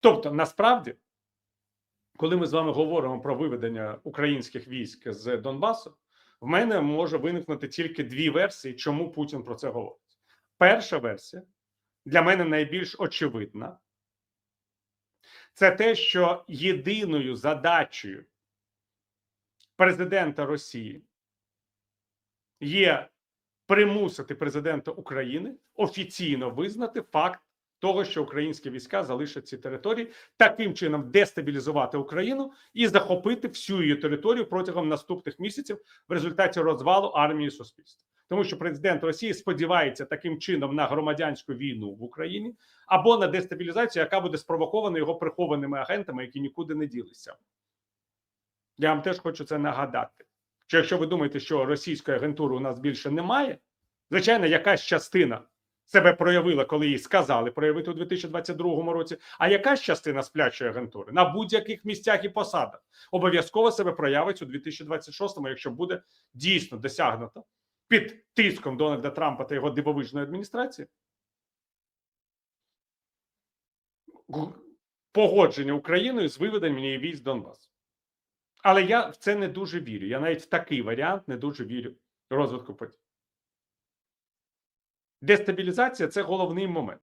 Тобто, насправді, коли ми з вами говоримо про виведення українських військ з Донбасу, в мене може виникнути тільки дві версії, чому Путін про це говорить. Перша версія для мене найбільш очевидна. Це те, що єдиною задачею президента Росії є примусити президента України офіційно визнати факт того, що українські війська залишать ці території, таким чином дестабілізувати Україну і захопити всю її територію протягом наступних місяців в результаті розвалу армії суспільства. Тому що президент Росії сподівається таким чином на громадянську війну в Україні або на дестабілізацію, яка буде спровокована його прихованими агентами, які нікуди не ділися. Я вам теж хочу це нагадати. Що якщо ви думаєте, що російської агентури у нас більше немає, звичайно, якась частина себе проявила, коли їй сказали проявити у 2022 році. А якась частина сплячої агентури на будь-яких місцях і посадах обов'язково себе проявить у 2026, якщо буде дійсно досягнуто під тиском Дональда Трампа та його дивовижної адміністрації погодження Україною з виведенням її військ Донбасу. Але я в це не дуже вірю. Я навіть в такий варіант не дуже вірю розвитку подій. Дестабілізація це головний момент.